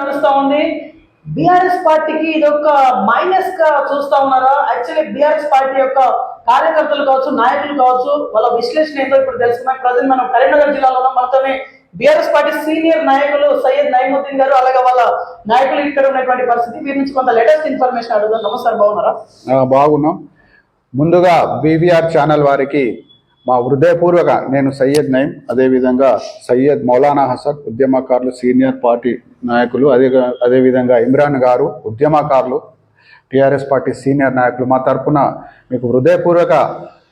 నడుస్తూ ఉంది. బీఆర్ఎస్ పార్టీకి ఇది ఒక మైనస్గా చూస్తా ఉన్నారా? యాక్చువల్లీ బీఆర్ఎస్ పార్టీ యొక్క కార్యకర్తలు కావచ్చు నాయకులు కావచ్చు వాళ్ళ విశ్లేషణ ఏంటో ఇప్పుడు తెలుసుకున్నాం ప్రజెంట్ మనం కరీంనగర్ జిల్లాలో ఉన్నాం. మనతోనే బీఆర్ఎస్ పార్టీ సీనియర్ నాయకులు సయ్యద్ నైముద్దీన్ గారు అలాగే వాళ్ళ నాయకులు ఇక్కడ ఉన్నటువంటి పరిస్థితి. వీరి నుంచి కొంత లేటెస్ట్ ఇన్ఫర్మేషన్ అడుగుదాం. నమస్కారం బాగున్నారా? బాగున్నాం. ముందుగా బీవీఆర్ ఛానల్ వారికి మా హృదయపూర్వక నేను సయ్యద్ నయీం అదేవిధంగా సయ్యద్ మౌలానా హసన్ ఉద్యమకారులు సీనియర్ పార్టీ నాయకులు అదే అదేవిధంగా ఇమ్రాన్ గారు ఉద్యమకారులు టీఆర్ఎస్ పార్టీ సీనియర్ నాయకులు మా తరపున మీకు హృదయపూర్వక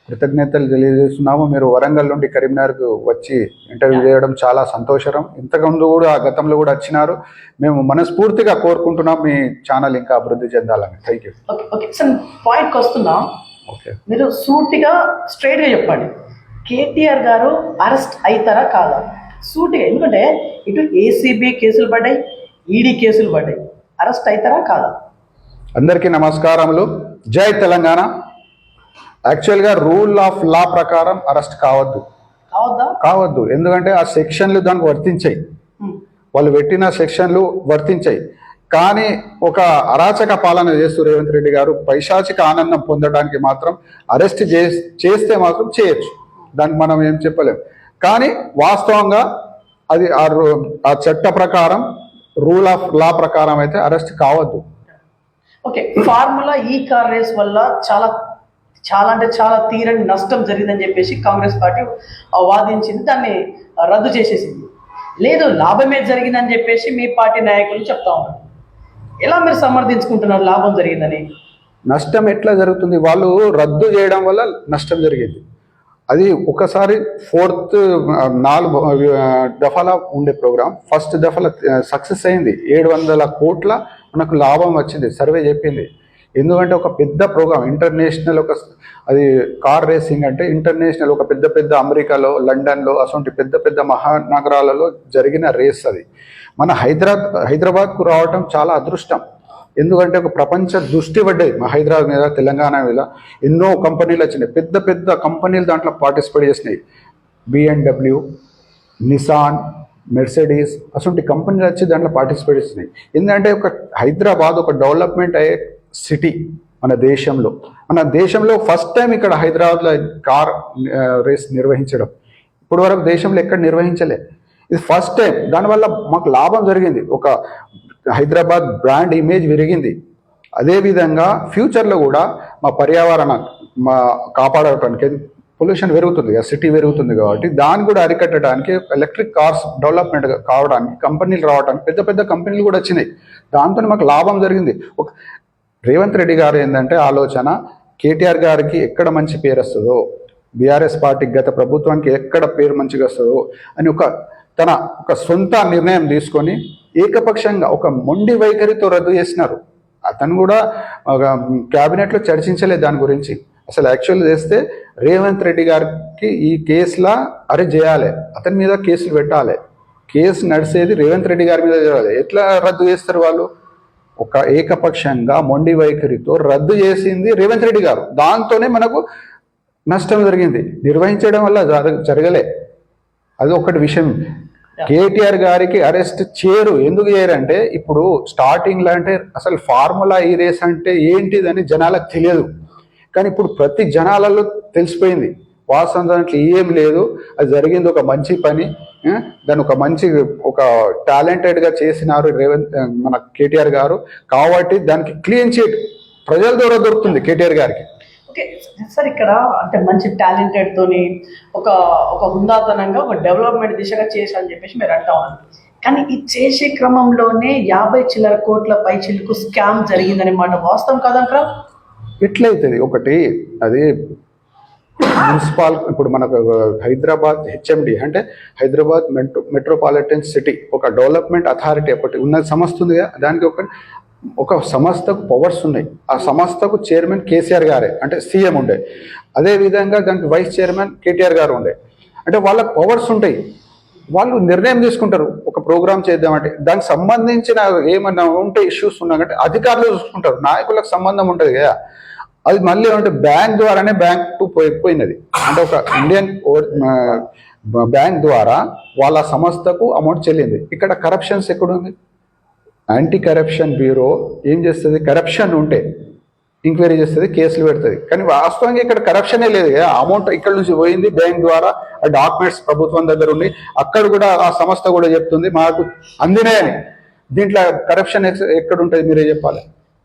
కృతజ్ఞతలు తెలియజేస్తున్నాము. మీరు వరంగల్ నుండి కరీంనగర్కు వచ్చి ఇంటర్వ్యూ చేయడం చాలా సంతోషకరం. ఇంతకుముందు కూడా గతంలో కూడా వచ్చినారు. మేము మనస్ఫూర్తిగా కోరుకుంటున్నాం మీ ఛానల్ ఇంకా అభివృద్ధి చెందాలని. థ్యాంక్ యూ ఓకే సార్ పాయింట్కి వస్తున్నాం. ఓకే మీరు సూటిగా స్ట్రైట్గా చెప్పండి. కేటీఆర్ గారు అరెస్ట్ అవుతారా కాదా? సూటిగా ఎందుకంటే ఇటు ఏసీబీ కేసులు పడ్డాయి ఈడీ కేసులు పడ్డాయి. అరెస్ట్ అవుతారా కాదా? అందరికీ నమస్కారములు. జై తెలంగాణ. యాక్చువల్గా రూల్ ఆఫ్ లా ప్రకారం అరెస్ట్ కావద్దు. కావద్దా? కావద్దు. ఎందుకంటే ఆ సెక్షన్లు దానికి వర్తించాయి. వాళ్ళు పెట్టిన సెక్షన్లు వర్తించాయి. కానీ ఒక అరాచక పాలన చేస్తూ రేవంత్ రెడ్డి గారు పైశాచిక ఆనందం పొందడానికి మాత్రం అరెస్ట్ చేస్తే మాత్రం చేయొచ్చు. దానికి మనం ఏం చెప్పలేం. కానీ వాస్తవంగా అది ఆ చట్ట ప్రకారం రూల్ ఆఫ్ లా ప్రకారం అయితే అరెస్ట్ కావద్దు. Okay formula E car race వల్ల చాలా చాలా అంటే చాలా తీరని నష్టం జరిగిందని చెప్పేసి కాంగ్రెస్ పార్టీ వాదించింది దాన్ని రద్దు చేసేసింది. లేదు లాభమే జరిగిందని చెప్పేసి మీ పార్టీ నాయకులు చెప్తా ఉన్నారు. ఎలా మీరు సమర్థించుకుంటున్నారు లాభం జరిగిందని? నష్టం ఎట్లా జరుగుతుంది? వాళ్ళు రద్దు చేయడం వల్ల నష్టం జరిగింది. అది ఒకసారి ఫోర్త్ నాలుగు ఆ, దఫాల ఉండే ప్రోగ్రామ్ ఫస్ట్ దఫాల సక్సెస్ అయింది. ఏడు వందల కోట్ల మనకు లాభం వచ్చింది. సర్వే చెప్పింది. ఎందుకంటే ఒక పెద్ద ప్రోగ్రామ్ ఇంటర్నేషనల్ ఒక అది కార్ రేసింగ్ అంటే ఇంటర్నేషనల్ ఒక పెద్ద పెద్ద అమెరికాలో లండన్లో అటువంటి పెద్ద పెద్ద మహానగరాలలో జరిగిన రేస్ అది. మన హైదరాబాద్ హైదరాబాద్కు రావటం చాలా అదృష్టం. ఎందుకంటే ఒక ప్రపంచ దృష్టి పడ్డది. మా హైదరాబాద్ మీద తెలంగాణ మీద ఎన్నో కంపెనీలు వచ్చినాయి. పెద్ద పెద్ద కంపెనీలు దాంట్లో పార్టిసిపేట్ చేసినాయి. బిఎన్డబ్ల్యూ నిసాన్ మెర్సిడీస్ అటువంటి కంపెనీలు వచ్చి దాంట్లో పార్టిసిపేట్ చేసినాయి. ఎందుకంటే ఒక హైదరాబాద్ ఒక డెవలప్మెంట్ అయ్యే సిటీ మన దేశంలో. మన దేశంలో ఫస్ట్ టైం ఇక్కడ హైదరాబాద్లో కార్ రేస్ నిర్వహించడం. ఇప్పటి వరకు దేశంలో ఎక్కడ నిర్వహించలే. ఇది ఫస్ట్ టైం. దానివల్ల మాకు లాభం జరిగింది. ఒక హైదరాబాద్ బ్రాండ్ ఇమేజ్ పెరిగింది అదేవిధంగా ఫ్యూచర్లో కూడా మా పర్యావరణ మా కాపాడటానికి పొల్యూషన్ పెరుగుతుంది కదా సిటీ పెరుగుతుంది కాబట్టి దాన్ని కూడా అరికట్టడానికి ఎలక్ట్రిక్ కార్స్ డెవలప్మెంట్ కావడానికి కంపెనీలు రావడానికి పెద్ద పెద్ద కంపెనీలు కూడా వచ్చినాయి. దాంతో మాకు లాభం జరిగింది. ఒక రేవంత్ రెడ్డి గారు ఏంటంటే ఆలోచన కేటీఆర్ గారికి ఎక్కడ మంచి పేరు వస్తుందో బీఆర్ఎస్ పార్టీకి గత ప్రభుత్వానికి ఎక్కడ పేరు మంచిగా వస్తుందో అని ఒక తన ఒక సొంత నిర్ణయం తీసుకొని ఏకపక్షంగా ఒక మొండి వైఖరితో రద్దు చేసినారు. అతను కూడా ఒక క్యాబినెట్లో చర్చించలేదు దాని గురించి. అసలు యాక్చువల్ చేస్తే రేవంత్ రెడ్డి గారికి ఈ కేసులా అరెస్ట్ చేయాలి. అతని మీద కేసులు పెట్టాలి. కేసు నడిచేది రేవంత్ రెడ్డి గారి మీద చేయాలి. ఎట్లా రద్దు చేస్తారు వాళ్ళు? ఒక ఏకపక్షంగా మొండి వైఖరితో రద్దు చేసింది రేవంత్ రెడ్డి గారు. దాంతోనే మనకు నష్టం జరిగింది. నిర్వహించడం వల్ల జరగ- జరగలే. అది ఒకటి విషయం. కేటీఆర్ గారికి అరెస్ట్ చేయరు. ఎందుకు చేయరంటే ఇప్పుడు స్టార్టింగ్లో అంటే అసలు ఫార్ములా ఈ రేస్ అంటే ఏంటిదని జనాలకు తెలియదు. కానీ ఇప్పుడు ప్రతి జనాలలో తెలిసిపోయింది. వాస్తవం దాంట్లో ఏం లేదు. అది జరిగింది ఒక మంచి పని. దాని దాన్ని ఒక మంచి ఒక టాలెంటెడ్గా చేసినారు రేవంత్ మన కేటీఆర్ గారు. కాబట్టి దానికి క్లీన్ చిట్ ప్రజల ద్వారా దొరుకుతుంది కేటీఆర్ గారికి. ఓకే. సార్ ఇక్కడ అంటే మంచి టాలెంటెడ్ తోని ఒక ఒక హుందాతనంగా ఒక డెవలప్మెంట్ దిశగా చేశారని చెప్పేసి మీరు అంటా ఉన్నారు. కానీ ఈ చేసే క్రమంలోనే యాభై చిల్లర కోట్ల పై చిల్లుకు స్కామ్ జరిగిందనే మాట వాస్తవం కాదంటారా ఎట్లయితుంది? ఒకటి అది మున్సిపాల్ ఇప్పుడు మనకు హైదరాబాద్ హెచ్ఎండి అంటే హైదరాబాద్ మెట్రో మెట్రోపాలిటన్ సిటీ ఒక డెవలప్మెంట్ అథారిటీ ఒకటి ఉన్న సంస్థ ఉంది కదా, దానికి ఒక ఒక సంస్థకు పవర్స్ ఉన్నాయి. ఆ సంస్థకు చైర్మన్ కేసీఆర్ గారే అంటే సీఎం ఉండే. అదేవిధంగా దానికి వైస్ చైర్మన్ కేటీఆర్ గారు ఉండే. అంటే వాళ్ళకు పవర్స్ ఉంటాయి. వాళ్ళు నిర్ణయం తీసుకుంటారు. ఒక ప్రోగ్రామ్ చేద్దామంటే దానికి సంబంధించిన ఏమన్నా ఉంటే ఇష్యూస్ ఉన్నాయంటే అధికారులు చూసుకుంటారు. నాయకులకు సంబంధం ఉంటుంది కదా. అది మళ్ళీ అంటే బ్యాంక్ ద్వారానే బ్యాంక్ టు పోయినది. అంటే ఒక ఇండియన్ బ్యాంక్ ద్వారా వాళ్ళ సంస్థకు అమౌంట్ చెల్లింది. ఇక్కడ కరప్షన్స్ ఎక్కడుంది? యాంటీ కరప్షన్ బ్యూరో ఏం చేస్తుంది? కరప్షన్ ఉంటే ఎంక్వైరీ చేస్తుంది కేసులు పెడుతుంది. కానీ వాస్తవంగా ఇక్కడ కరప్షనే లేదు కదా. అమౌంట్ ఇక్కడ నుంచి పోయింది బ్యాంక్ ద్వారా ఆ డాక్యుమెంట్స్ ప్రభుత్వం దగ్గర ఉంది అక్కడ కూడా ఆ సంస్థ కూడా చెప్తుంది మాకు అందినాయని. దీంట్లో కరప్షన్ ఎక్కడ ఉంటుంది మీరే చెప్పాలి?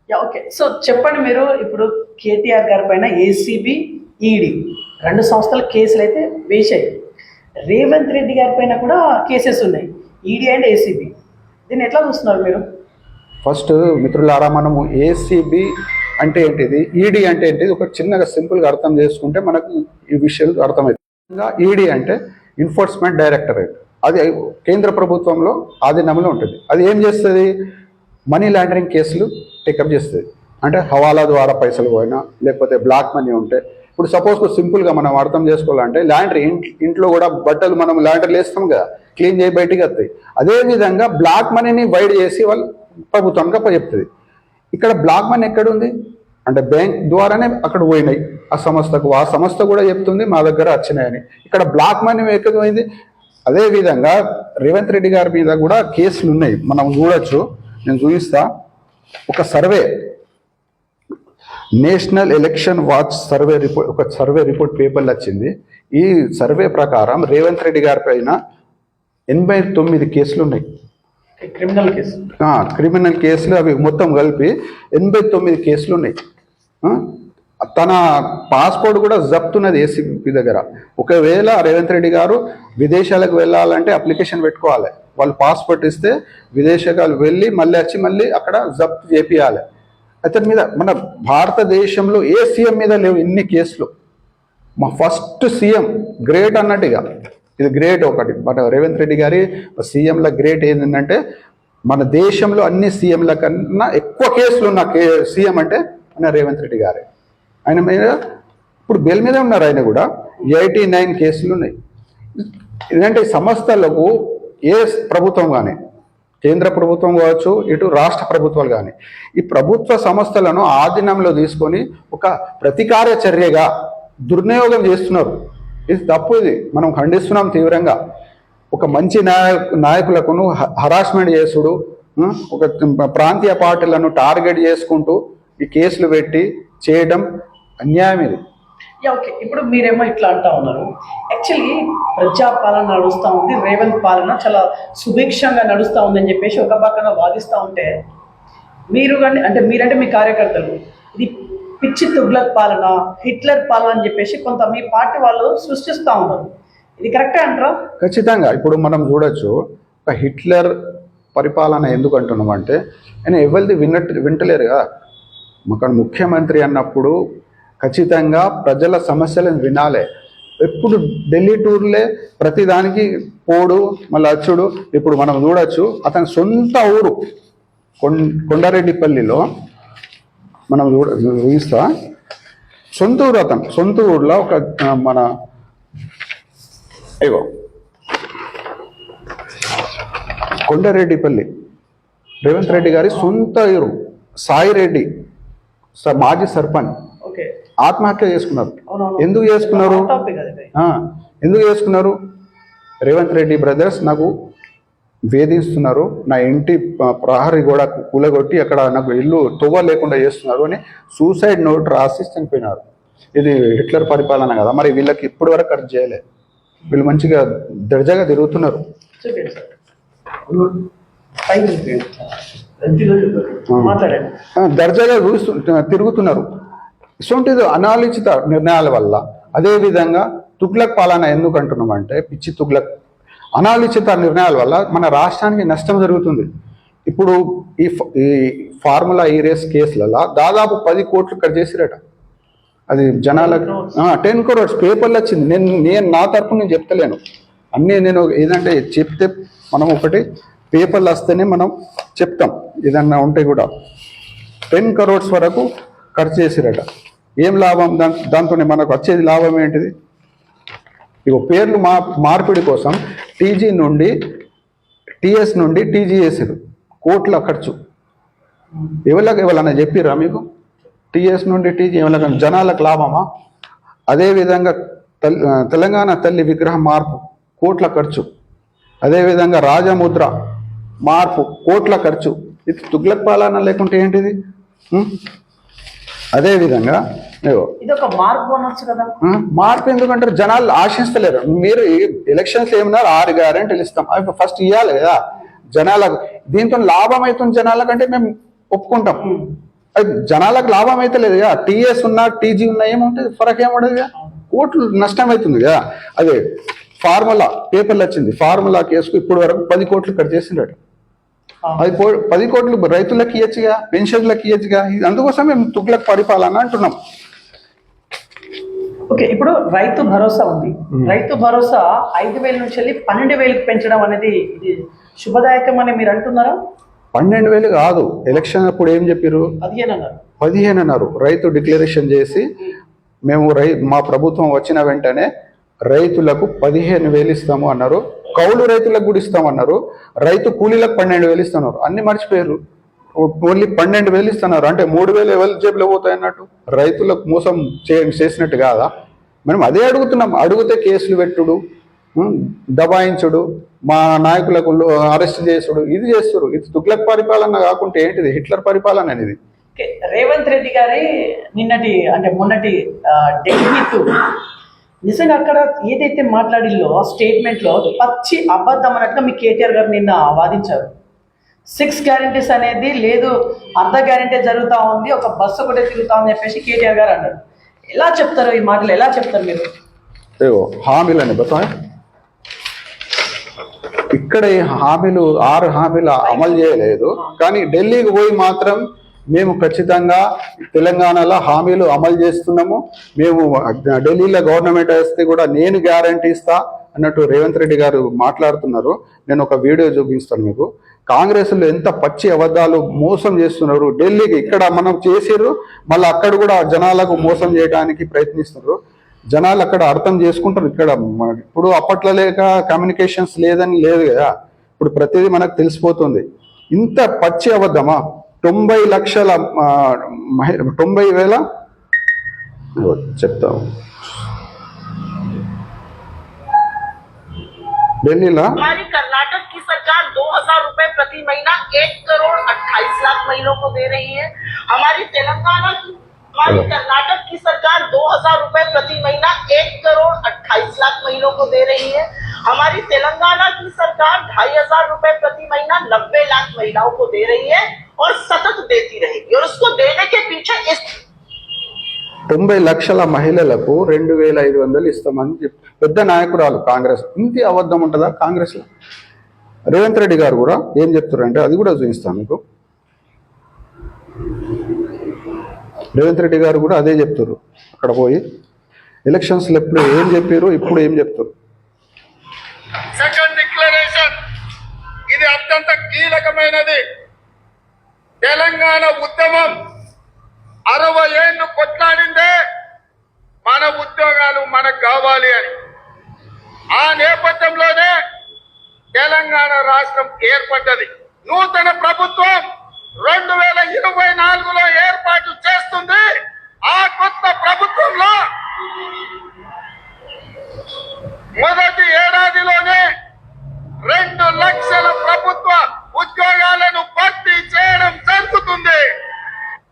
ఓకే. సో చెప్పండి మీరు ఇప్పుడు కేటీఆర్ గారి పైన ఏసీబీ ఈడీ రెండు సంస్థలు కేసులు అయితే వేశాయి. రేవంత్ రెడ్డి గారి పైన కూడా కేసెస్ ఉన్నాయి. ఈడీ అండ్ ఏసీబీ దీన్ని ఎట్లా చూస్తున్నారు మీరు? ఫస్ట్ మిత్రులారా మనము ఏసీబీ అంటే ఏంటిది? ఈడీ అంటే ఏంటిది? ఒక చిన్నగా సింపుల్గా అర్థం చేసుకుంటే మనకు ఈ విషయాలు అర్థమవుతుంది ఈడీ అంటే ఎన్ఫోర్స్మెంట్ డైరెక్టరేట్ అది కేంద్ర ప్రభుత్వంలో ఆధీనంలో ఉంటుంది. అది ఏం చేస్తుంది? మనీ లాండరింగ్ కేసులు టేకప్ చేస్తుంది. అంటే హవాలా ద్వారా పైసలు పోయినా లేకపోతే బ్లాక్ మనీ ఉంటే. ఇప్పుడు సపోజ్ సింపుల్గా మనం అర్థం చేసుకోవాలంటే లాండ్రీ ఇంట్లో కూడా బట్టలు మనం లాండ్రీలు వేస్తాం కదా క్లీన్ చేయి బయటికి వస్తాయి. అదేవిధంగా బ్లాక్ మనీని వైడ్ చేసి వాళ్ళు ప్రభుత్వానికి చెప్తుంది. ఇక్కడ బ్లాక్ మనీ ఎక్కడ ఉంది అంటే బ్యాంక్ ద్వారానే అక్కడ పోయినాయి. ఆ సంస్థకు ఆ సంస్థ కూడా చెప్తుంది మా దగ్గర వచ్చినాయని. ఇక్కడ బ్లాక్ మనీ ఎక్కడ పోయింది అదేవిధంగా రేవంత్ రెడ్డి గారి మీద కూడా కేసులు ఉన్నాయి. మనం చూడొచ్చు. నేను చూపిస్తా. ఒక survey. National election watch survey report ఒక సర్వే రిపోర్ట్ పేపర్లు వచ్చింది. ఈ సర్వే ప్రకారం రేవంత్ రెడ్డి గారి పైన ఎనభై తొమ్మిది కేసులు ఉన్నాయి. క్రిమినల్ కేసు క్రిమినల్ కేసులు అవి మొత్తం కలిపి ఎనభై తొమ్మిది కేసులు ఉన్నాయి. తన పాస్పోర్ట్ కూడా జప్తున్నది ఏసీపీ దగ్గర. ఒకవేళ రేవంత్ రెడ్డి గారు విదేశాలకు వెళ్ళాలంటే అప్లికేషన్ పెట్టుకోవాలి. వాళ్ళు పాస్పోర్ట్ ఇస్తే విదేశాలు వెళ్ళి మళ్ళీ వచ్చి మళ్ళీ అక్కడ జప్తు చేపియాలి. అతని మీద మన భారతదేశంలో ఏ సీఎం మీద లేవు ఇన్ని కేసులు. మా ఫస్ట్ సీఎం గ్రేట్ అన్నట్టుగా. ఇది గ్రేట్ ఒకటి. మన రేవంత్ రెడ్డి గారి సీఎంల గ్రేట్ ఏంటంటే మన దేశంలో అన్ని సీఎంల కన్నా ఎక్కువ కేసులు ఉన్న కే సీఎం అంటే ఆయన రేవంత్ రెడ్డి గారే. ఆయన మీద ఇప్పుడు బెల్ మీదే ఉన్నారు ఆయన కూడా. ఎయిటీ నైన్ కేసులు ఉన్నాయి. ఎందుకంటే సంస్థలకు ఏ ప్రభుత్వం కానీ కేంద్ర ప్రభుత్వం కావచ్చు ఇటు రాష్ట్ర ప్రభుత్వాలు కానీ ఈ ప్రభుత్వ సంస్థలను ఆధీనంలో తీసుకొని ఒక ప్రతికార చర్యగా దుర్వినియోగం చేస్తున్నారు. ఇది తప్పు ఇది. మనం ఖండిస్తున్నాం తీవ్రంగా. ఒక మంచి నాయ నాయకులకు హరాస్మెంట్ చేసుడు ఒక ప్రాంతీయ పార్టీలను టార్గెట్ చేసుకుంటూ ఈ కేసులు పెట్టి చేయడం అన్యాయం ఇది. యా ఓకే ఇప్పుడు మీరేమో ఇట్లా అంటా ఉన్నారు. యాక్చువల్లీ ప్రజా పాలన నడుస్తూ ఉంది. రేవంత్ పాలన చాలా సుభిక్షంగా నడుస్తూ ఉందని చెప్పేసి ఒక పక్కన వాదిస్తూ ఉంటే మీరు కానీ అంటే మీరంటే మీ కార్యకర్తలు ఇది పిచ్చి తుగ్లక్ పాలన హిట్లర్ పాలన అని చెప్పేసి కొంత మీ పార్టీ వాళ్ళు సృష్టిస్తూ ఉన్నారు. ఇది కరెక్టే అంటారా? ఖచ్చితంగా. ఇప్పుడు మనం చూడొచ్చు ఒక హిట్లర్ పరిపాలన ఎందుకు అంటున్నాం అంటే ఆయన ఎవరిది విన్నట్టు వింటలేరు కదా. అక్కడ ముఖ్యమంత్రి అన్నప్పుడు ఖచ్చితంగా ప్రజల సమస్యలను వినాలే. ఎప్పుడు ఢిల్లీ టూర్లే ప్రతిదానికి పోడు మళ్ళీ అచ్చుడు. ఇప్పుడు మనం చూడొచ్చు అతని సొంత ఊరు కొం కొండారెడ్డిపల్లిలో మనం ఊహిస్తా సొంత ఊరు అతను. సొంత ఊర్లో ఒక మన అయ్యో కొండారెడ్డిపల్లి. రేవంత్ రెడ్డి గారి సొంత ఊరు సాయి రెడ్డి మాజీ సర్పంచ్. ఆత్మహత్య చేసుకున్నారు. ఎందుకు చేసుకున్నారు? ఎందుకు చేసుకున్నారు? రేవంత్ రెడ్డి బ్రదర్స్ నాకు వేధిస్తున్నారు. నా ఇంటి ప్రహరీ కూడా కూలగొట్టి అక్కడ నాకు ఇల్లు తువ్వ లేకుండా చేస్తున్నారు అని సూసైడ్ నోట్ రాసి చనిపోయినారు. ఇది హిట్లర్ పరిపాలన కదా మరి వీళ్ళకి ఇప్పటి వరకు ఖర్చు చేయలే. వీళ్ళు మంచిగా దర్జాగా తిరుగుతున్నారు. దర్జాగా తిరుగుతున్నారు. ఇటువంటిది అనాలోచిత నిర్ణయాల వల్ల అదేవిధంగా తుగ్లక్ పాలన ఎందుకు అంటున్నామంటే పిచ్చి తుగ్లక్ అనాలోచిత నిర్ణయాల వల్ల మన రాష్ట్రానికి నష్టం జరుగుతుంది. ఇప్పుడు ఈ ఈ ఫార్ములా ఈ రేస్ కేసులలో దాదాపు పది కోట్లు కట్ చేసిరట. అది జనాలకు టెన్ క్రోర్స్ పేపర్లు వచ్చింది. నేను నేను నా తరపు నేను చెప్తలేను. అన్నీ నేను ఏదంటే చెప్తే మనం ఒకటి పేపర్లు వస్తేనే మనం చెప్తాం. ఏదన్నా ఉంటే కూడా. టెన్ కరోడ్స్ వరకు ఖర్చు చేసిరట. ఏం లాభం? దాని దాంతో మనకు వచ్చేది లాభం ఏంటిది? ఇగో పేర్లు మా మార్పిడి కోసం టీజీ నుండి టీఎస్ నుండి టీజీఎస్ కోట్ల ఖర్చు. ఎవరికి ఎవరన్నా చెప్పిరా మీకు? టీఎస్ నుండి టీజీ ఎవరికైనా జనాలకు లాభమా? అదేవిధంగా తెల్ తెలంగాణ తల్లి విగ్రహం మార్పు కోట్ల ఖర్చు. అదేవిధంగా రాజముద్ర మార్పు కోట్ల ఖర్చు. ఇది తుగ్లక్ పాలన లేకుంటే ఏంటిది? అదే విధంగా ఇగో, ఇది ఒక మార్పు అనొచ్చు కదా. ఆ, మార్పు ఎందుకంటే జనాలు ఆశిస్తలేరు. మీరు ఎలక్షన్స్ ఏమన్నారు? ఆరు గ్యారెంటీలు ఇస్తాం. అవి ఫస్ట్ ఇవ్వాలి కదా. జనాలకు దీంతో లాభం అవుతుంది జనాలకంటే మేము ఒప్పుకుంటాం. అది జనాలకు లాభం అయితే లేదు కదా. టీఎస్ ఉన్నా టీజీ ఉన్నా ఏముంటుంది? ఫరక్ ఏముండదు కదా. కోట్లు నష్టం అవుతుంది కదా. అదే ఫార్ములా పేపర్లు వచ్చింది. ఫార్ములా కేసుకు ఇప్పటి వరకు పది కోట్లు కట్ చేసిండట అది పది కోట్లు రైతులకు ఇవ్వచ్చుగా పెన్షన్లకు ఇవ్వచ్చుగా ఇది అందుకోసం మేము తుగ్లక్ పరిపాలన అంటున్నాం. ఓకే ఇప్పుడు రైతు భరోసా ఉంది. రైతు భరోసా ఐదు వేల నుంచి వెళ్ళి పన్నెండు వేలకు పెంచడం అనేది ఇది శుభదాయకం అని మీరు అంటున్నారా? పన్నెండు వేలు కాదు. ఎలక్షన్ అప్పుడు ఏం చెప్పారు పదిహేను అన్నారు. పదిహేను అన్నారు. రైతు డిక్లరేషన్ చేసి మేము రై మా ప్రభుత్వం వచ్చిన వెంటనే రైతులకు పదిహేను వేలు ఇస్తాము అన్నారు. కౌలు రైతులకు కూడా ఇస్తామన్నారు. రైతు కూలీలకు పన్నెండు వేలు ఇస్తున్నారు. అన్ని మర్చిపోయారు. ఓన్లీ పన్నెండు వేలు ఇస్తున్నారు. అంటే మూడు వేలు ఎవరి జేబులో పోతాయి అన్నట్టు? రైతులకు మోసం చే చేసినట్టు కాదా? మనం అదే అడుగుతున్నాం. అడిగితే కేసులు పెట్టుడు దబాయించుడు మా నాయకులకు అరెస్ట్ చేసుడు ఇది చేస్తారు. ఇది తుగ్లక్ పరిపాలన కాకుంటే ఏంటిది? హిట్లర్ పరిపాలన అనేది. రేవంత్ రెడ్డి గారి నిన్నటి అంటే మొన్నటి డెంగీ నిజంగా అక్కడ ఏదైతే మాట్లాడిల్లో ఆ స్టేట్మెంట్లో పచ్చి అబద్ధం అన్నట్టుగా మీ కేటీఆర్ గారు నిన్న వాదించారు. సిక్స్ గ్యారంటీస్ అనేది లేదు అర్ధ గ్యారంటీ జరుగుతూ ఉంది ఒక బస్సు ఒకటే తిరుగుతా ఉంది చెప్పేసి కేటీఆర్ గారు అన్నారు. ఎలా చెప్తారు ఈ మాటలు? ఎలా చెప్తారు మీరు? హామీలని బతాయ్ ఇక్కడ ఈ హామీలు ఆరు హామీలు అమలు చేయలేదు. కానీ ఢిల్లీకి పోయి మాత్రం మేము ఖచ్చితంగా తెలంగాణలో హామీలు అమలు చేస్తున్నాము. మేము ఢిల్లీలో గవర్నమెంట్ వేస్తే కూడా నేను గ్యారంటీ ఇస్తా అన్నట్టు రేవంత్ రెడ్డి గారు మాట్లాడుతున్నారు. నేను ఒక వీడియో చూపిస్తాను మీకు. కాంగ్రెస్లో ఎంత పచ్చి అబద్ధాలు మోసం చేస్తున్నారు. ఢిల్లీకి ఇక్కడ మనం చేసారు మళ్ళీ అక్కడ కూడా జనాలకు మోసం చేయడానికి ప్రయత్నిస్తున్నారు. జనాలు అక్కడ అర్థం చేసుకుంటారు. ఇక్కడ ఇప్పుడు అప్పట్లో లేక కమ్యూనికేషన్స్ లేదని లేదు కదా. ఇప్పుడు ప్రతిదీ మనకు తెలిసిపోతుంది. ఇంత పచ్చి అబద్ధమా? తొంభై లక్షల ఆ, మహి- తొంభై వేల ఇదిగో చెప్తాము ఢిల్లీలో हमारी कर्नाटक की सरकार दो हजार रूपए प्रति महीना एक करोड़ अट्ठाईस लाख महीनों को दे रही है हमारी तेलंगाना की हमारी कर्नाटक की सरकार दो हजार रूपए प्रति महीना एक करोड़ अट्ठाईस लाख महीनों को दे रही है हमारी तेलंगाना की सरकार ढाई हजार रूपए प्रति महीना नब्बे लाख महिलाओं को दे रही है और सतत देती रहेगी और उसको देने के पीछे इस తొంభై లక్షల మహిళలకు రెండు వేల ఐదు వందలు ఇస్తామని చెప్పి పెద్ద నాయకురాలు కాంగ్రెస్ ఇంత అబద్ధం ఉంటుందా కాంగ్రెస్ లో రేవంత్ రెడ్డి గారు కూడా ఏం చెప్తారంటే అది కూడా చూపిస్తాను మీకు రేవంత్ రెడ్డి గారు కూడా అదే చెప్తారు అక్కడ పోయి ఎలక్షన్స్ ఎప్పుడు ఏం చెప్పారు ఇప్పుడు ఏం చెప్తారు సెకండ్ డిక్లరేషన్ ఇది అత్యంత కీలకమైనది తెలంగాణ ఉద్యమం అరవై ఏళ్ళు కొట్లాడిందే మన ఉద్యోగాలు మనకు కావాలి అని. ఆ నేపథ్యంలోనే తెలంగాణ రాష్ట్రం ఏర్పడ్డది. నూతన ప్రభుత్వం రెండు వేల ఇరవై నాలుగులో ఏర్పాటు చేస్తుంది. ఆ కొత్త ప్రభుత్వంలో మొదటి ఏడాదిలోనే రెండు లక్షల ప్రభుత్వం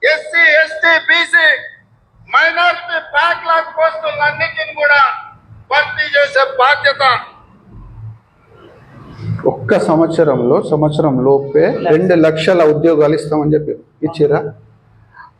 SC ST BC minority backlog పోస్టులన్నిటిని కూడా భర్తీ చేసే బాధ్యత. ఒక్క సంవత్సరంలో సంవత్సరం లోపే రెండు లక్షల ఉద్యోగాలు ఇస్తామని చెప్పి ఇచ్చిరా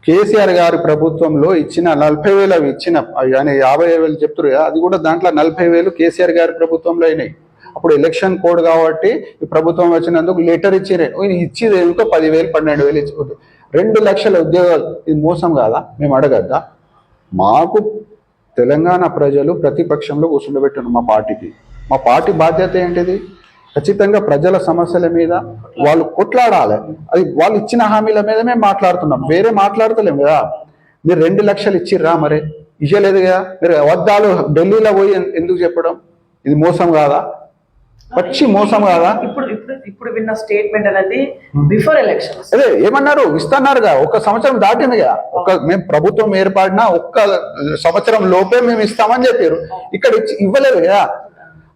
కేసీఆర్ గారి ప్రభుత్వంలో ఇచ్చిన నలభై వేలు అవి ఇచ్చిన అవి అని యాభై వేలు చెప్తారు అది కూడా దాంట్లో నలభై వేలు కేసీఆర్ గారి ప్రభుత్వంలో అయినాయి. అప్పుడు ఎలక్షన్ కోడ్ కాబట్టి ఈ ప్రభుత్వం వచ్చినందుకు లెటర్ ఇచ్చిరే ఇచ్చేది ఎందుకో పదివేలు పన్నెండు వేలు ఇచ్చి రెండు లక్షల ఉద్యోగాలు. ఇది మోసం కాదా? మేము అడగద్దా? మాకు తెలంగాణ ప్రజలు ప్రతిపక్షంలో కూర్చుండబెట్టారు మా పార్టీకి. మా పార్టీ బాధ్యత ఏంటిది? ఖచ్చితంగా ప్రజల సమస్యల మీద వాళ్ళు కొట్లాడాలి. అది వాళ్ళు ఇచ్చిన హామీల మీద మేము మాట్లాడుతున్నాం. వేరే మాట్లాడతలేం కదా. మీరు రెండు లక్షలు ఇచ్చిర్రా మరి? ఇయ్యలేదు కదా. మీరు అబద్ధాలు ఢిల్లీలో పోయి ఎందుకు చెప్పడం? ఇది మోసం కాదా? పచ్చి మోసం కాదా? ఇప్పుడు ఇప్పుడు ఇప్పుడు విన్న స్టేట్మెంట్ అనేది బిఫోర్ ఎలక్షన్స్ అదే ఏమన్నారు? ఇస్తున్నారుగా. ఒక సంవత్సరం దాటిందిగా ఒక మేము ప్రభుత్వం ఏర్పడినా ఒక్క సంవత్సరం లోపే మేము ఇస్తామని చెప్పారు. ఇక్కడ ఇవ్వలేదు కదా.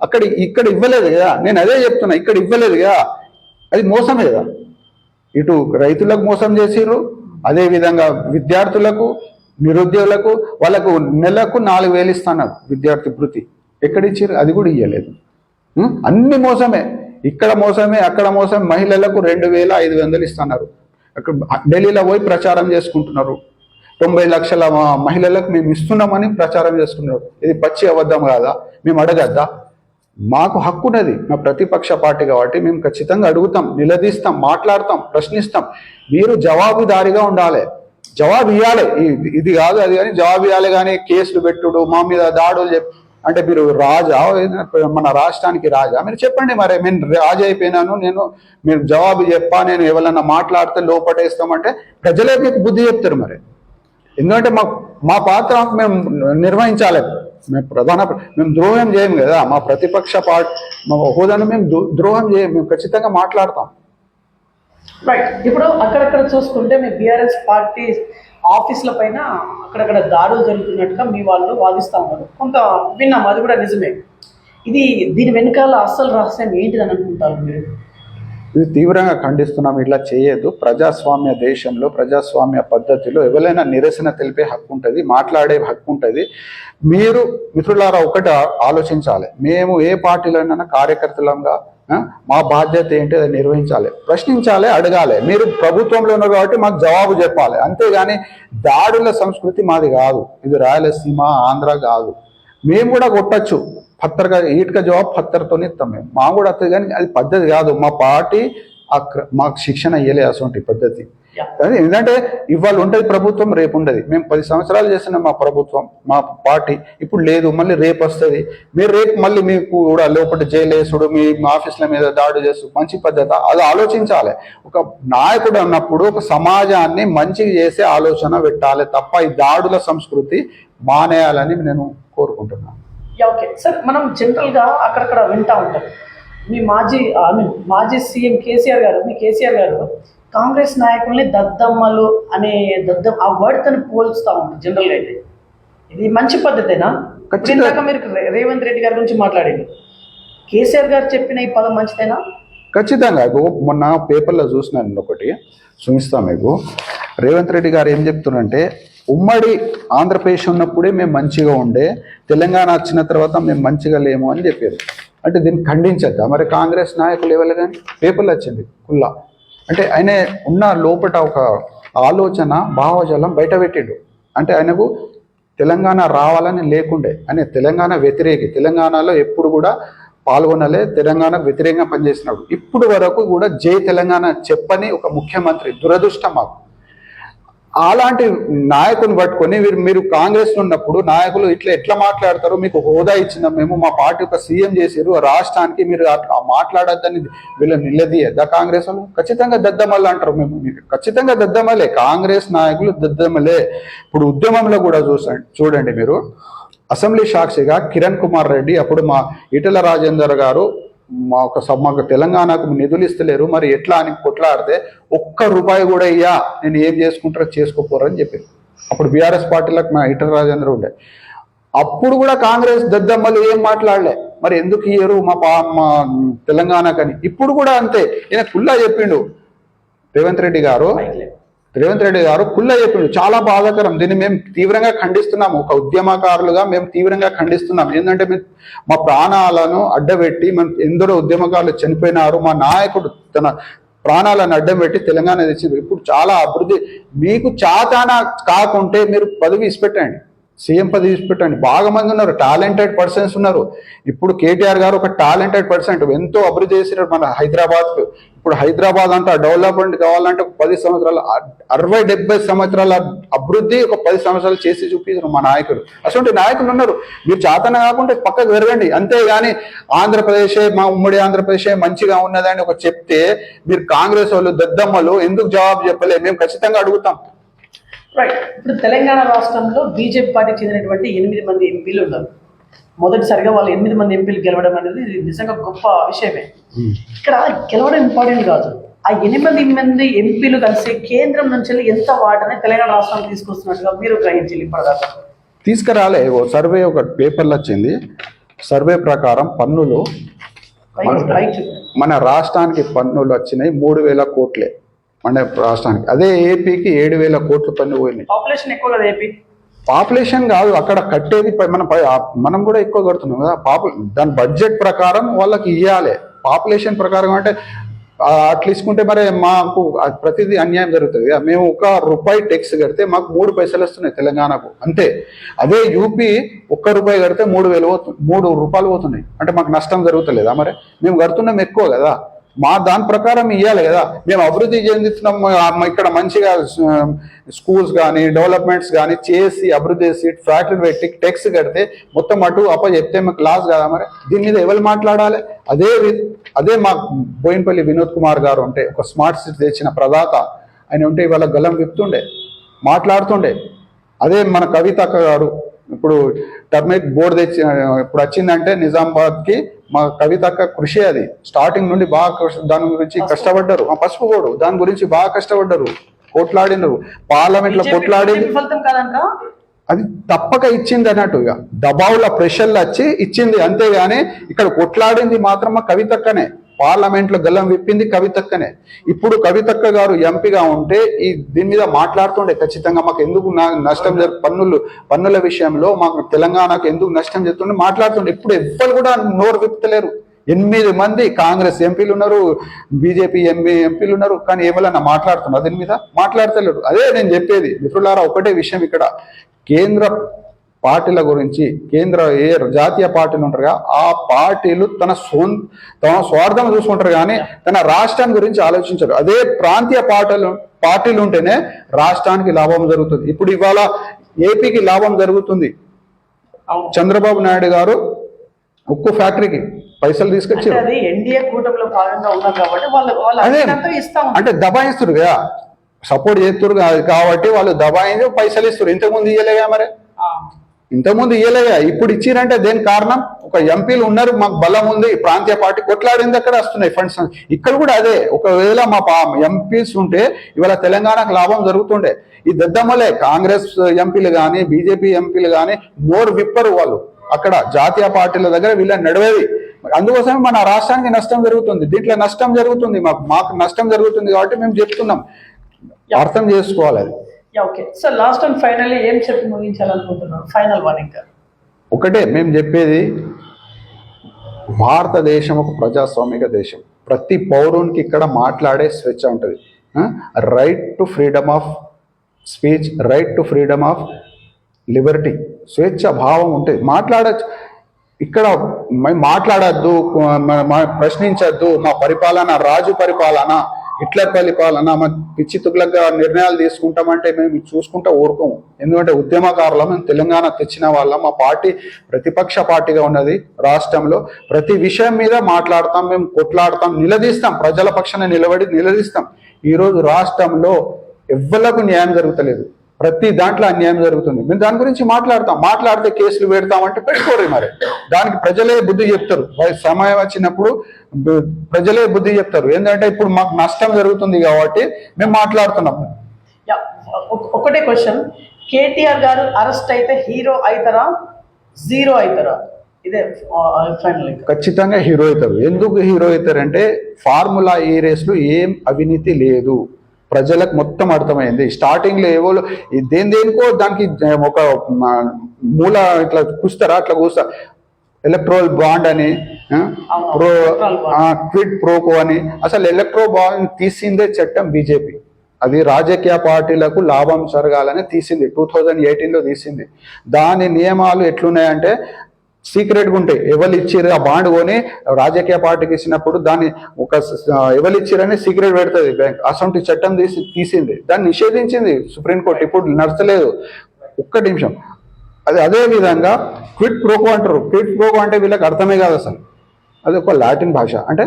అక్కడ ఇక్కడ ఇవ్వలేదు కదా. నేను అదే చెప్తున్నా. ఇక్కడ ఇవ్వలేదు కదా. అది మోసమే కదా. ఇటు రైతులకు మోసం చేసిర్రు. అదే విధంగా విద్యార్థులకు నిరుద్యోగులకు వాళ్ళకు నెలకు నాలుగు వేలు ఇస్తున్నారు విద్యార్థి భృతి ఎక్కడ ఇచ్చారు అది కూడా ఇవ్వలేదు? అన్ని మోసమే. ఇక్కడ మోసమే అక్కడ మోసం మహిళలకు రెండు వేల ఐదు వందలు ఇస్తున్నారు. అక్కడ ఢిల్లీలో పోయి ప్రచారం చేసుకుంటున్నారు. తొంభై లక్షల మహిళలకు మేము ఇస్తున్నామని ప్రచారం చేసుకున్నారు ఇది పచ్చి అబద్ధం కాదా? మేము అడగద్దా? మాకు హక్కు ఉన్నది. మా ప్రతిపక్ష పార్టీ కాబట్టి మేము ఖచ్చితంగా అడుగుతాం నిలదీస్తాం మాట్లాడతాం ప్రశ్నిస్తాం. మీరు జవాబుదారిగా ఉండాలి. జవాబు ఇవ్వాలి ఇది- ఇది కాదు అది కానీ జవాబు ఇవ్వాలి కానీ కేసులు పెట్టుడు మా మీద దాడులు చెప్పి అంటే మీరు రాజా మన రాష్ట్రానికి రాజా. మీరు చెప్పండి మరి నేను రాజు అయిపోయినాను నేను మీరు జవాబు చెప్పా నేను ఎవరన్నా మాట్లాడితే లోపటేస్తామంటే ప్రజలే మీకు బుద్ధి చెప్తారు మరి. ఎందుకంటే మా మా పాత్ర మేము నిర్వహించాలి. మేము ప్రధాన మేము ద్రోహం చేయం కదా మా ప్రతిపక్ష పార్టీ మా హోదాను మేము ద్రోహం చేయం మేము ఖచ్చితంగా మాట్లాడతాం. రైట్ ఇప్పుడు అక్కడక్కడ చూసుకుంటే మీ బీఆర్ఎస్ పార్టీ ఆఫీసుల పైన అక్కడక్కడ దాడులు జరుగుతున్నట్టుగా మీ వాళ్ళు వాదిస్తూ ఉన్నారు. కొంత విన్నాం అది కూడా నిజమే. ఇది దీని వెనకాల అస్సలు రహస్యం ఏంటిదని అనుకుంటారు మీరు? ఇది తీవ్రంగా ఖండిస్తున్నాం ఇట్లా చేయదు ప్రజాస్వామ్య దేశంలో ప్రజాస్వామ్య పద్ధతిలో ఎవరైనా నిరసన తెలిపే హక్కు ఉంటుంది మాట్లాడే హక్కు ఉంటుంది. మీరు మిత్రులారా ఒకటి ఆలోచించాలి. మేము ఏ పార్టీలోనైనా కార్యకర్తలంగా మా బాధ్యత ఏంటి అది నిర్వహించాలి. ప్రశ్నించాలి అడగాలి. మీరు ప్రభుత్వంలో ఉన్నారు కాబట్టి మాకు జవాబు చెప్పాలి. అంతేగాని దాడుల సంస్కృతి మాది కాదు. ఇది రాయలసీమ ఆంధ్ర కాదు. మేము కూడా కొట్టచ్చు. పత్తర్గా ఈట్క జవాబు పత్రతోనే ఇస్తాం మేము. మా కూడా వస్తుంది కానీ అది పద్ధతి కాదు. మా పార్టీ మాకు శిక్షణ ఇయ్యలే అటువంటి పద్ధతి. కానీ ఎందుకంటే ఇవాళ ఉంటుంది ప్రభుత్వం రేపు ఉండదు మేము పది సంవత్సరాలు చేసిన మా ప్రభుత్వం మా పార్టీ. ఇప్పుడు లేదు మళ్ళీ రేపు వస్తుంది మీరు రేపు మళ్ళీ మీకు కూడా లోపల జైలేసుడు మీ ఆఫీసుల మీద దాడి చేస్తూ మంచి పద్ధత. అది ఆలోచించాలి. ఒక నాయకుడు అన్నప్పుడు ఒక సమాజాన్ని మంచిగా చేసే ఆలోచన పెట్టాలి తప్ప ఈ దాడుల సంస్కృతి మానేయాలని నేను కోరుకుంటున్నాను. ఓకే సార్ మనం జనరల్గా అక్కడక్కడ వింటా ఉంటాం. మీ మాజీ ఐ మీన్ మాజీ సీఎం కేసీఆర్ గారు మీ కేసీఆర్ గారు కాంగ్రెస్ నాయకుల్ని దద్దమ్మలు అనే దద్దం ఆ వర్డ్ తను పోల్చుతా ఉంటారు జనరల్గా అయితే. ఇది మంచి పద్ధతేనా? ఖచ్చితంగా. మీరు రేవంత్ రెడ్డి గారి గురించి మాట్లాడింది. కేసీఆర్ గారు చెప్పిన ఈ పదం మంచిదేనా? ఖచ్చితంగా. మొన్న పేపర్లో చూసినాను నేను ఒకటి చూపిస్తా మీకు. రేవంత్ రెడ్డి గారు ఏం చెప్తున్నారంటే ఉమ్మడి ఆంధ్రప్రదేశ్ ఉన్నప్పుడే మేము మంచిగా ఉండే తెలంగాణ వచ్చిన తర్వాత మేము మంచిగా లేము అని చెప్పారు. అంటే దీన్ని ఖండించద్దా? మరి కాంగ్రెస్ నాయకులు ఎవరు కానీ? పేపర్లు వచ్చింది కుల్లా. అంటే ఆయన ఉన్న లోపట ఒక ఆలోచన భావజాలం బయట పెట్టిండు. అంటే ఆయనకు తెలంగాణ రావాలని లేకుండే. ఆయన తెలంగాణ వ్యతిరేకి. తెలంగాణలో ఎప్పుడు కూడా పాల్గొనలే తెలంగాణకు వ్యతిరేకంగా పనిచేసినాడు. ఇప్పుడు వరకు కూడా జై తెలంగాణ చెప్పని ఒక ముఖ్యమంత్రి. దురదృష్టం మాకు. అలాంటి నాయకుని పట్టుకొని మీరు మీరు కాంగ్రెస్ ఉన్నప్పుడు నాయకులు ఇట్లా ఎట్లా మాట్లాడతారు మీకు హోదా ఇచ్చిందా మేము మా పార్టీ ఒక సీఎం చేసారు రాష్ట్రానికి మీరు అట్లా మాట్లాడద్దని వీళ్ళు నిలదీయద్దా కాంగ్రెస్ వాళ్ళు? ఖచ్చితంగా దద్దమల్లు అంటారు మేము. మీకు ఖచ్చితంగా దద్దమలే కాంగ్రెస్ నాయకులు దద్దమలే ఇప్పుడు ఉద్యమంలో కూడా చూసండి చూడండి మీరు. అసెంబ్లీ సాక్షిగా కిరణ్ కుమార్ రెడ్డి అప్పుడు మా ఈటల రాజేందర్ గారు మాకు మాకు తెలంగాణకు నిధులు ఇస్తలేరు. మరి ఎట్లా అని కొట్లాడితే ఒక్క రూపాయి కూడా ఇయ్యా నేను ఏం చేసుకుంటారో చేసుకోపోరు అని చెప్పారు. అప్పుడు బీఆర్ఎస్ పార్టీలకు మా ఇటర్ రాజేంద్ర ఉండే. అప్పుడు కూడా కాంగ్రెస్ దద్దమ్మలు ఏం మాట్లాడలే. మరి ఎందుకు ఇయ్యరు మా పా మా తెలంగాణకని? ఇప్పుడు కూడా అంతే. ఈయన ఫుల్లా చెప్పిండు. రేవంత్ రెడ్డి గారు రేవంత్ రెడ్డి గారు కుల్ల చెప్పిండు చాలా బాధాకరం. దీన్ని మేము తీవ్రంగా ఖండిస్తున్నాము. ఒక ఉద్యమకారులుగా మేము తీవ్రంగా ఖండిస్తున్నాం ఏంటంటే మేము మా ప్రాణాలను అడ్డబెట్టి మనం ఎందరో ఉద్యమకారులు చనిపోయినారు. మా నాయకుడు తన ప్రాణాలను అడ్డం పెట్టి తెలంగాణ తెచ్చింది ఇప్పుడు చాలా అభివృద్ధి. మీకు చాతానా కాకుంటే మీరు పదవి ఇసిపెట్టండి సీఎం పది ఇచ్చిపెట్టండి బాగా మంది ఉన్నారు టాలెంటెడ్ పర్సన్స్ ఉన్నారు. ఇప్పుడు కేటీఆర్ గారు ఒక టాలెంటెడ్ పర్సెంట్ ఎంతో అభివృద్ధి చేసినారు మన హైదరాబాద్. ఇప్పుడు హైదరాబాద్ అంతా డెవలప్మెంట్ కావాలంటే ఒక పది సంవత్సరాలు అరవై డెబ్బై సంవత్సరాల అభివృద్ధి ఒక పది సంవత్సరాలు చేసి చూపించారు మా నాయకులు. అటువంటి నాయకులు ఉన్నారు. మీరు చేతన కాకుండా పక్కకు పెరగండి అంతేగాని ఆంధ్రప్రదేశే మా ఉమ్మడి ఆంధ్రప్రదేశే మంచిగా ఉన్నదని ఒక చెప్తే మీరు కాంగ్రెస్ వాళ్ళు దద్దమ్మలు ఎందుకు జవాబు చెప్పలే? మేము ఖచ్చితంగా అడుగుతాం. రైట్ ఇప్పుడు తెలంగాణ రాష్ట్రంలో బీజేపీ పార్టీకి చెందినటువంటి ఎనిమిది మంది ఎంపీలు ఉన్నారు. మొదటిసారిగా వాళ్ళు ఎనిమిది మంది ఎంపీలు గెలవడం అనేది నిజంగా గొప్ప విషయమే. ఇక్కడ గెలవడం ఇంపార్టెంట్ కాదు. ఆ ఎనిమిది మంది ఎంపీలు కలిసి కేంద్రం నుంచి వెళ్ళి ఎంత వాటనే తెలంగాణ రాష్ట్రానికి తీసుకొస్తున్నట్టుగా మీరు గ్రహించాలి ఇప్పటిదాకా. తీసుకురాలే ఓ సర్వే ఒక పేపర్లో వచ్చింది. సర్వే ప్రకారం పన్నులు మన రాష్ట్రానికి పన్నులు వచ్చినాయి మూడు వేల కోట్లే. మన రాష్ట్రానికి. అదే ఏపీకి ఏడు వేల కోట్ల పన్ను పోయినాయి. పాపులేషన్ ఎక్కువ కదా ఏపీ? పాపులేషన్ కాదు అక్కడ కట్టేది మన మనం కూడా ఎక్కువ కడుతున్నాం కదా. పాపు దాని బడ్జెట్ ప్రకారం వాళ్ళకి ఇవ్వాలి పాపులేషన్ ప్రకారం అంటే అట్లా తీసుకుంటే మరి మాకు ప్రతిదీ అన్యాయం జరుగుతుంది. కదా. మేము ఒక రూపాయి ట్యాక్స్ కడితే మాకు మూడు పైసలు వస్తున్నాయి తెలంగాణకు. అంతే. అదే యూపీ ఒక్క రూపాయి కడితే మూడు వేలు పోతు మూడు రూపాయలు పోతున్నాయి. అంటే మాకు నష్టం జరుగుతలేదా మరి? మేము కడుతున్నాం ఎక్కువ కదా. మా దాని ప్రకారం ఇవ్వాలి కదా. మేము అభివృద్ధి చెందుతున్నాం ఇక్కడ మంచిగా స్కూల్స్ కానీ డెవలప్మెంట్స్ కానీ చేసి అభివృద్ధి చేసి ఫ్యాక్టరీ పెట్టి టెక్స్ కడితే మొత్తం అటు అప్ప చెప్తే మాకు లాస్ కదా మరి. దీని మీద ఎవరు మాట్లాడాలి? అదే అదే మా బోయినపల్లి వినోద్ కుమార్ గారు ఉంటే ఒక స్మార్ట్ సిటీ తెచ్చిన ప్రదాత ఆయన ఉంటే ఇవాళ గలం విప్తుండే మాట్లాడుతుండే. అదే మన కవిత గారు ఇప్పుడు టర్మేట్ బోర్డు తెచ్చి ఇప్పుడు వచ్చిందంటే నిజామాబాద్కి మా కవిత అక్క కృషి అది. స్టార్టింగ్ నుండి బాగా దాని గురించి కష్టపడ్డారు. ఆ పసుపు బోర్డు దాని గురించి బాగా కష్టపడ్డారు. కొట్లాడినారు. పార్లమెంట్లో కొట్లాడింది. అది తప్పక ఇచ్చింది అన్నట్టు ఇక. దబావుల ప్రెషర్లు వచ్చి ఇచ్చింది. అంతేగాని ఇక్కడ కొట్లాడింది మాత్రం మా కవితక్కనే పార్లమెంట్లో గల్లం విప్పింది కవితక్కనే ఇప్పుడు కవితక్క గారు ఎంపీగా ఉంటే ఈ దీని మీద మాట్లాడుతుండే ఖచ్చితంగా మాకు ఎందుకు నష్టం పన్నులు పన్నుల విషయంలో మాకు తెలంగాణకు ఎందుకు నష్టం చెప్తుండే మాట్లాడుతుండే. ఇప్పుడు ఎవ్వరు కూడా నోరు విప్పలేరు. ఎనిమిది మంది కాంగ్రెస్ ఎంపీలు ఉన్నారు బీజేపీ ఎంపీ ఎంపీలు ఉన్నారు కానీ ఏమైనా మాట్లాడుతున్నారు దీని మీద? మాట్లాడతలేరు. అదే నేను చెప్పేది. మిత్రులారా ఒకటే విషయం ఇక్కడ. కేంద్ర పార్టీల గురించి కేంద్ర ఏ జాతీయ పార్టీలు ఉంటారుగా ఆ పార్టీలు తన సొం తమ స్వార్థం చూసుకుంటారు కానీ తన రాష్ట్రం గురించి ఆలోచించరు. అదే ప్రాంతీయ పార్టీలు పార్టీలు ఉంటేనే రాష్ట్రానికి లాభం జరుగుతుంది. ఇప్పుడు ఇవాళ ఏపీకి లాభం జరుగుతుంది. చంద్రబాబు నాయుడు గారు ఉక్కు ఫ్యాక్టరీకి పైసలు ఉంటారు అంటే దబాయిస్తారు కదా. సపోర్ట్ చేస్తారు కాబట్టి వాళ్ళు దబాయించి పైసలు ఇస్తారు ఇంతకుముందు ఇయ్యలేగా మరి. ఇంతకుముందు ఇయ్యలేగా ఇప్పుడు ఇచ్చిరంటే దేని కారణం? ఒక ఎంపీలు ఉన్నారు మాకు బలం ఉంది ప్రాంతీయ పార్టీ కొట్లాడింది అక్కడ వస్తున్నాయి ఫండ్స్. ఇక్కడ కూడా అదే ఒకవేళ మా ఎంపీస్ ఉంటే ఇవాళ తెలంగాణకు లాభం జరుగుతుండే. ఈ దద్దమ్మలే కాంగ్రెస్ ఎంపీలు కానీ బీజేపీ ఎంపీలు కానీ నోరు విప్పరు వాళ్ళు. అక్కడ జాతీయ పార్టీల దగ్గర వీళ్ళని నడివేది. అందుకోసమే మన రాష్ట్రానికి నష్టం జరుగుతుంది. దీంట్లో నష్టం జరుగుతుంది మాకు మాకు నష్టం జరుగుతుంది కాబట్టి మేము చెప్తున్నాం. అర్థం చేసుకోవాలి. Okay so last and finally ఏం చెప్పి ముగించాలనుకుంటున్నాను ఫైనల్ వన్ ఇంకా. ఒకటే మేము చెప్పేది భారతదేశం ఒక ప్రజాస్వామిక దేశం. ప్రతి పౌరునికి ఇక్కడ మాట్లాడే స్వేచ్ఛ ఉంటుంది. Right to freedom of speech right to freedom of liberty స్వేచ్ఛ భావం ఉంటుంది. మాట్లాడచ్చు. ఇక్కడ మేము మాట్లాడద్దు ప్రశ్నించద్దు. మా పరిపాలన రాజు పరిపాలన. హిట్లర్ పరిపాలన? మా పిచ్చి తుగ్లగా నిర్ణయాలు తీసుకుంటామంటే మేము చూసుకుంటా ఊరుకోము. ఎందుకంటే ఉద్యమకారులం మేము తెలంగాణ తెచ్చిన వాళ్ళం. మా పార్టీ ప్రతిపక్ష పార్టీగా ఉన్నది రాష్ట్రంలో. ప్రతి విషయం మీద మాట్లాడతాం మేము కొట్లాడతాం నిలదీస్తాం. ప్రజల పక్షాన నిలబడి నిలదీస్తాం. ఈరోజు రాష్ట్రంలో ఎవ్వలకు న్యాయం జరుగుతలేదు. ప్రతి దాంట్లో అన్యాయం జరుగుతుంది. మేము దాని గురించి మాట్లాడతాం. మాట్లాడితే కేసులు పెడతామంటే పెట్టుకోరు మరి. దానికి ప్రజలే బుద్ధి చెప్తారు. సమయం వచ్చినప్పుడు ప్రజలే బుద్ధి చెప్తారు. ఏంటంటే ఇప్పుడు మాకు నష్టం జరుగుతుంది కాబట్టి మేము మాట్లాడుతున్నాం. ఒకటే క్వశ్చన్. కేటీఆర్ గారు అరెస్ట్ అయితే హీరో అవుతారా జీరో అవుతారా ఇదే ఫైనల్ ఖచ్చితంగా హీరో అవుతారు. ఎందుకు హీరో అవుతారంటే ఫార్ములా ఈ రేస్లో ఏం అవినీతి లేదు. ప్రజలకు మొత్తం అర్థమైంది. స్టార్టింగ్లో ఏవో దేని దేనికో దానికి ఒక మూల ఇట్లా కూస్తారా? అట్లా కూస్తా. ఎలక్ట్రోల్ బాండ్ అని ప్రో క్విడ్ ప్రోకో అని. అసలు ఎలక్ట్రో బాండ్ తీసిందే చట్టం బీజేపీ. అది రాజకీయ పార్టీలకు లాభం జరగాలని తీసింది. టూ థౌజండ్ ఎయిటీన్లో తీసింది. దాని నియమాలు ఎట్లున్నాయంటే సీక్రెట్గా ఉంటాయి. ఎవరు ఇచ్చిర్రు ఆ బాండ్ కొని రాజకీయ పార్టీకి ఇచ్చినప్పుడు దాన్ని ఒక ఎవరు ఇచ్చిరని సీక్రెట్ పెడుతుంది బ్యాంక్. అసొంటి చట్టం తీసి తీసింది. దాన్ని నిషేధించింది సుప్రీంకోర్టు. ఇప్పుడు నడచలేదు. ఒక్క నిమిషం. అది అదే విధంగా క్విట్ ప్రోకో అంటారు. క్విట్ ప్రోకో అంటే వీళ్ళకి అర్థమే కాదు అసలు. అది ఒక లాటిన్ భాష. అంటే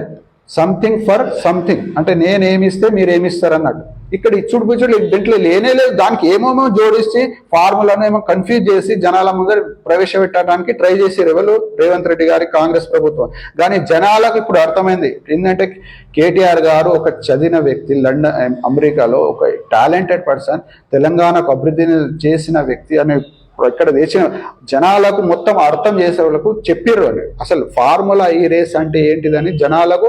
సంథింగ్ ఫర్ సంథింగ్ అంటే నేను ఏమిస్తే మీరు ఏమిస్తారు అన్నట్టు ఇక్కడ ఇచ్చుడు పిచ్చుడు దీంట్లో లేనే లేదు దానికి ఏమేమో జోడిస్తే ఫార్ములాను ఏమో కన్ఫ్యూజ్ చేసి జనాల ముందర ప్రవేశపెట్టడానికి ట్రై చేసి రెవెలు రేవంత్ రెడ్డి గారి కాంగ్రెస్ ప్రభుత్వం. కానీ జనాలకు ఇప్పుడు అర్థమైంది. ఏంటంటే కేటీఆర్ గారు ఒక చదివిన వ్యక్తి లండన్ అమెరికాలో ఒక టాలెంటెడ్ పర్సన్ తెలంగాణకు అభివృద్ధిని చేసిన వ్యక్తి అనే ఇక్కడ తెచ్చిన జనాలకు మొత్తం అర్థం చేసే వాళ్ళకు చెప్పిర్రు అసలు ఫార్ములా ఈ రేస్ అంటే ఏంటిదని జనాలకు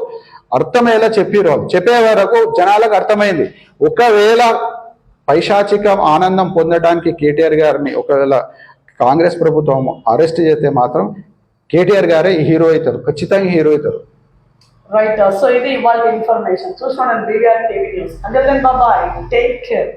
అర్థమయ్యేలా చెప్పిరు వాళ్ళు. చెప్పే వరకు జనాలకు అర్థమైంది. ఒకవేళ పైశాచిక ఆనందం పొందడానికి కేటీఆర్ గారిని ఒకవేళ కాంగ్రెస్ ప్రభుత్వం అరెస్ట్ చేస్తే మాత్రం కేటీఆర్ గారే హీరో అవుతారు. ఖచ్చితంగా హీరో అవుతారు. రైట్ సో uh, ఇది ఇవాళ ఇన్ఫర్మేషన్ చూసుకోండి బీవీఆర్ టీవీ న్యూస్ అంటే బాబాయ్ టేక్ కేర్